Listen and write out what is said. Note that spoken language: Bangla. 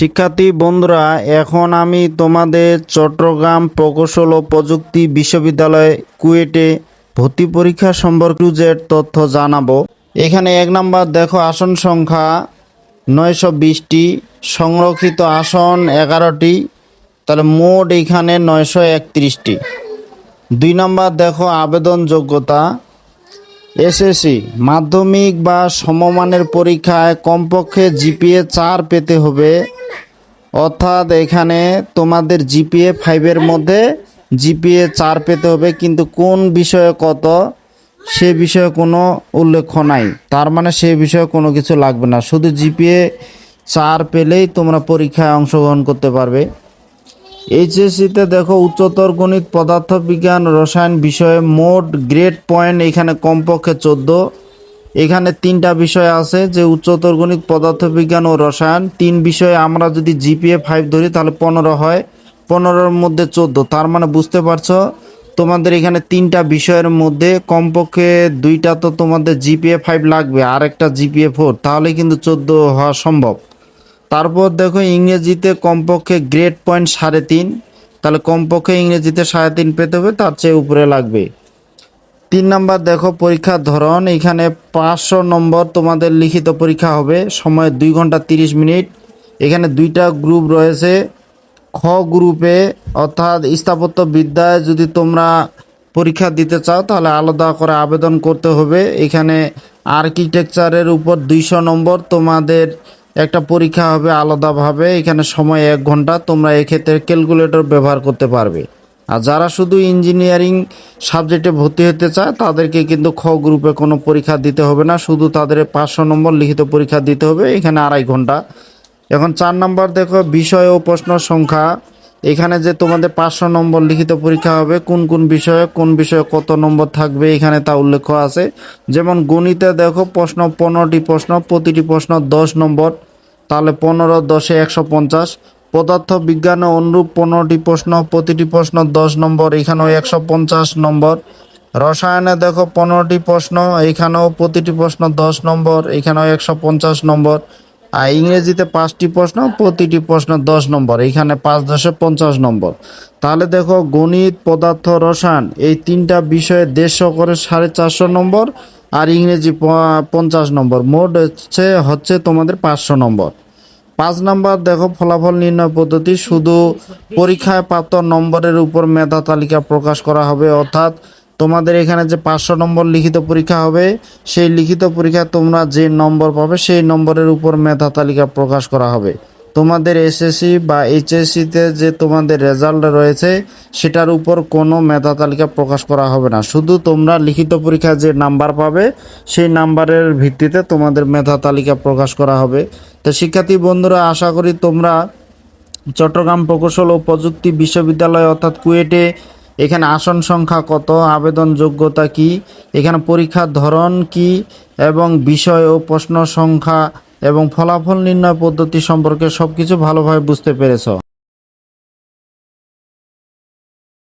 শিক্ষার্থী, বন্ধুরা, এখন আমি তোমাদের চট্টগ্রাম প্রকৌশল ও প্রযুক্তি বিশ্ববিদ্যালয় কুয়েটে ভর্তি পরীক্ষা সম্পর্কিত তথ্য জানাব। এখানে এক নাম্বার, দেখো আসন সংখ্যা নয়শো বিশটি, সংরক্ষিত আসন এগারোটি, তাহলে মোট এখানে নয়শো একত্রিশটি। দুই নাম্বার, দেখো আবেদন যোগ্যতা, এসএসসি, মাধ্যমিক বা সমমানের পরীক্ষায় কমপক্ষে জিপিএ চার পেতে হবে। অর্থাৎ এখানে তোমাদের জিপিএ ফাইভের মধ্যে জিপিএ চার পেতে হবে, কিন্তু কোন বিষয়ে কত, সে বিষয়ে কোনো উল্লেখ নাই। তার মানে সে বিষয়ে কোনো কিছু লাগবে না। শুধু জিপিএ চার পেলেই তোমরা পরীক্ষায় অংশগ্রহণ করতে পারবে। এইচএসসিতে দেখো, উচ্চতর গণিত, পদার্থবিজ্ঞান, রসায়ন বিষয়ে মোট গ্রেড পয়েন্ট এখানে কমপক্ষে চোদ্দ। এখানে তিনটা বিষয় আছে, যে উচ্চতর গণিত পদার্থবিজ্ঞান ও রসায়ন। তিন বিষয়ে আমরা যদি জিপিএ ফাইভ ধরি, তাহলে পনেরো হয়। পনেরোর মধ্যে চোদ্দ, তার মানে বুঝতে পারছ? তোমাদের এখানে তিনটা বিষয়ের মধ্যে কমপক্ষে দুইটা তো তোমাদের জিপিএ ফাইভ লাগবে আর একটা জিপিএ ফোর, তাহলে কিন্তু চোদ্দ হওয়া সম্ভব। তারপর দেখো, ইংরেজিতে কমপক্ষে গ্রেড পয়েন্ট সাড়ে তিন, তাহলে কমপক্ষে ইংরেজিতে সাড়ে তিন পেতে হবে, তার চেয়ে উপরে লাগবে। তিন নাম্বার দেখো পরীক্ষার ধরন। এখানে পাঁচশো নম্বর তোমাদের লিখিত পরীক্ষা হবে। সময় দুই ঘণ্টা তিরিশ মিনিট। এখানে দুইটা গ্রুপ রয়েছে। খ গ্রুপে অর্থাৎ স্থাপত্য বিদ্যায় যদি তোমরা পরীক্ষা দিতে চাও, তাহলে আলাদা করে আবেদন করতে হবে। এখানে আর্কিটেকচারের উপর দুইশো নম্বর তোমাদের একটা পরীক্ষা হবে আলাদাভাবে। এখানে সময় এক ঘণ্টা। তোমরা এক্ষেত্রে ক্যালকুলেটর ব্যবহার করতে পারবে। আর যারা শুধু ইঞ্জিনিয়ারিং সাবজেক্টে ভর্তি হতে চায়, তাদেরকে কিন্তু খ গ্রুপে কোনো পরীক্ষা দিতে হবে না। শুধু তাদের পাঁচশো নম্বর লিখিত পরীক্ষা দিতে হবে, এখানে আড়াই ঘণ্টা। এখন চার নম্বর দেখো, বিষয় ও প্রশ্ন সংখ্যা। এখানে যে তোমাদের পাঁচশো নম্বর লিখিত পরীক্ষা হবে, কোন কোন বিষয়ে কোন বিষয়ে কত নম্বর থাকবে, এখানে তা উল্লেখ আছে। যেমন গণিতে দেখো, প্রশ্ন পনেরোটি প্রশ্ন, প্রতিটি প্রশ্ন দশ নম্বর। তাহলে পনেরো, দশে একশো পঞ্চাশ। পদার্থ বিজ্ঞানে অনুরূপ পনেরোটি প্রশ্ন, প্রতিটি প্রশ্ন দশ নম্বর, এখানেও একশো পঞ্চাশ নম্বর। রসায়নে দেখো পনেরোটি প্রশ্ন, এখানেও প্রতিটি প্রশ্ন দশ নম্বর, এখানেও একশো পঞ্চাশ নম্বর। আর ইংরেজিতে পাঁচটি প্রশ্ন, প্রতিটি প্রশ্ন দশ নম্বর, এখানে পাঁচ দশে পঞ্চাশ নম্বর। তাহলে দেখো গণিত, পদার্থ, রসায়ন, এই তিনটা বিষয়ে দেড়শো করে সাড়ে চারশো নম্বর আর ইংরেজি পঞ্চাশ নম্বর। মোট হচ্ছে হচ্ছে তোমাদের পাঁচশো নম্বর। পাঁচ নম্বর, দেখো ফলাফল নির্ণয় পদ্ধতি, শুধু পরীক্ষায় প্রাপ্ত নম্বরের উপর মেধা তালিকা প্রকাশ করা হবে। অর্থাৎ তোমাদের এখানে যে পাঁচশো নম্বর লিখিত পরীক্ষা হবে, সেই লিখিত পরীক্ষায় তোমরা যে নম্বর পাবে, সেই নম্বরের উপর মেধা তালিকা প্রকাশ করা হবে। তোমাদের এসএসসি বা এইচএসসিতে যে তোমাদের রেজাল্ট রয়েছে, সেটার উপর কোনো মেধা তালিকা প্রকাশ করা হবে না। শুধু তোমরা লিখিত পরীক্ষায় যে নাম্বার পাবে, সেই নাম্বারের ভিত্তিতে তোমাদের মেধা তালিকা প্রকাশ করা হবে। তো শিক্ষার্থী বন্ধুরা, আশা করি তোমরা চট্টগ্রাম প্রকৌশল ও প্রযুক্তি বিশ্ববিদ্যালয় অর্থাৎ কুয়েটে এখানে আসন সংখ্যা কত, আবেদন যোগ্যতা কি, এখানে পরীক্ষার ধরন কি, এবং বিষয় ও প্রশ্ন সংখ্যা এবং ফলাফল নির্ণয় পদ্ধতি সম্পর্কে সবকিছু ভালোভাবে বুঝতে পেরেছ।